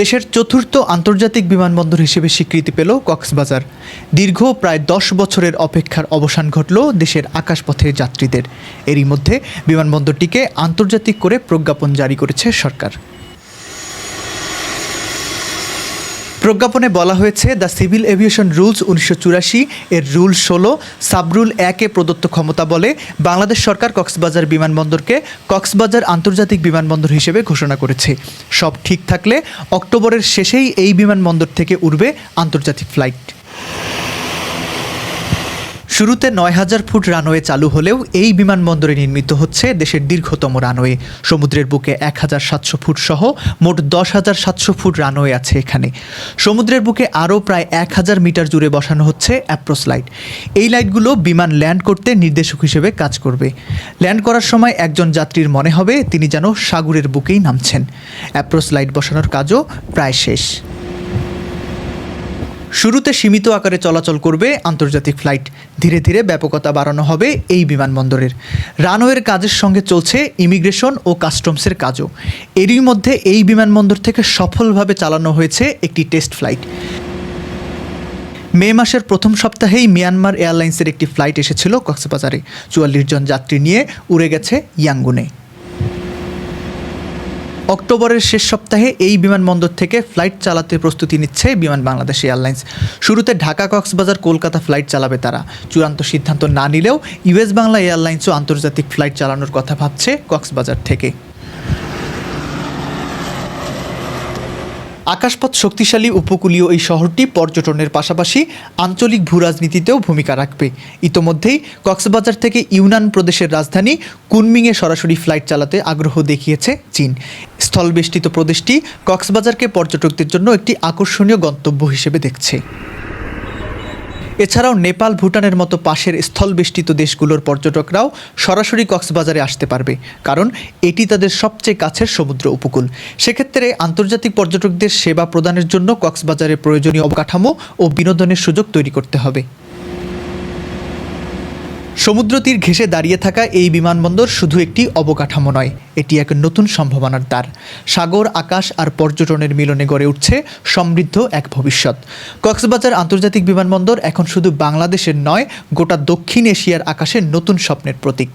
দেশের চতুর্থ আন্তর্জাতিক বিমানবন্দর হিসেবে স্বীকৃতি পেল কক্সবাজার। দীর্ঘ প্রায় দশ বছরের অপেক্ষার অবসান ঘটল দেশের আকাশপথের যাত্রীদের। এরই মধ্যে বিমানবন্দরটিকে আন্তর্জাতিক করে প্রজ্ঞাপন জারি করেছে সরকার। প্রজ্ঞাপনে বলা হয়েছে, দ্য সিভিল এভিয়েশন রুলস উনিশশো চুরাশি এর রুল ষোলো, সাবরুল একে প্রদত্ত ক্ষমতা বলে বাংলাদেশ সরকার কক্সবাজার বিমানবন্দরকে কক্সবাজার আন্তর্জাতিক বিমানবন্দর হিসেবে ঘোষণা করেছে। সব ঠিক থাকলে অক্টোবরের শেষেই এই বিমানবন্দর থেকে উড়বে আন্তর্জাতিক ফ্লাইট। শুরুতে নয় হাজার ফুট রানওয়ে চালু হলেও এই বিমানবন্দরে নির্মিত হচ্ছে দেশের দীর্ঘতম রানওয়ে। সমুদ্রের বুকে এক হাজার সাতশো ফুট সহ মোট দশ হাজার সাতশো ফুট রানওয়ে আছে এখানে। সমুদ্রের বুকে আরও প্রায় এক হাজার মিটার জুড়ে বসানো হচ্ছে অ্যাপ্রোস লাইট। এই লাইটগুলো বিমান ল্যান্ড করতে নির্দেশক হিসেবে কাজ করবে। ল্যান্ড করার সময় একজন যাত্রীর মনে হবে তিনি যেন সাগরের বুকেই নামছেন। অ্যাপ্রোস লাইট বসানোর কাজও প্রায় শেষ। শুরুতে সীমিত আকারে চলাচল করবে আন্তর্জাতিক ফ্লাইট। ধীরে ধীরে ব্যাপকতা বাড়ানো হবে এই বিমানবন্দরের। রানওয়ের কাজের সঙ্গে চলছে ইমিগ্রেশন ও কাস্টমসের কাজও। এরই মধ্যে এই বিমানবন্দর থেকে সফলভাবে চালানো হয়েছে একটি টেস্ট ফ্লাইট। মে মাসের প্রথম সপ্তাহেই মিয়ানমার এয়ারলাইন্সের একটি ফ্লাইট এসেছিল কক্সবাজারে। চুয়াল্লিশ জন যাত্রী নিয়ে উড়ে গেছে ইয়াঙ্গুনে। অক্টোবরের শেষ সপ্তাহে এই বিমানবন্দর থেকে ফ্লাইট চালাতে প্রস্তুতি নিচ্ছে বিমান বাংলাদেশ এয়ারলাইন্স। শুরুতে ঢাকা, কক্সবাজার, কলকাতা ফ্লাইট চালাবে তারা। চূড়ান্ত সিদ্ধান্ত না নিলেও ইউএস বাংলা এয়ারলাইন্সও আন্তর্জাতিক ফ্লাইট চালানোর কথা ভাবছে কক্সবাজার থেকে। আকাশপথ শক্তিশালী উপকূলীয় এই শহরটি পর্যটনের পাশাপাশি আঞ্চলিক ভূরাজনীতিতেও ভূমিকা রাখবে। ইতোমধ্যেই কক্সবাজার থেকে ইউনান প্রদেশের রাজধানী কুনমিংয়ে সরাসরি ফ্লাইট চালাতে আগ্রহ দেখিয়েছে চীন। স্থলবেষ্টিত প্রদেশটি কক্সবাজারকে পর্যটকদের জন্য একটি আকর্ষণীয় গন্তব্য হিসেবে দেখছে। এছাড়াও নেপাল, ভুটানের মতো পাশের স্থলবেষ্টিত দেশগুলোর পর্যটকরাও সরাসরি কক্সবাজারে আসতে পারবে, কারণ এটি তাদের সবচেয়ে কাছের সমুদ্র উপকূল। সেক্ষেত্রে আন্তর্জাতিক পর্যটকদের সেবা প্রদানের জন্য কক্সবাজারের প্রয়োজনীয় অবকাঠামো ও বিনোদনের সুযোগ তৈরি করতে হবে। সমুদ্র তীর ঘেঁষে দাঁড়িয়ে থাকা এই বিমানবন্দর শুধু একটি অবকাঠামো নয়, এটি এক নতুন সম্ভাবনার দ্বার। সাগর, আকাশ আর পর্যটনের মিলনে গড়ে উঠছে সমৃদ্ধ এক ভবিষ্যৎ। কক্সবাজার আন্তর্জাতিক বিমানবন্দর এখন শুধু বাংলাদেশের নয়, গোটা দক্ষিণ এশিয়ার আকাশের নতুন স্বপ্নের প্রতীক।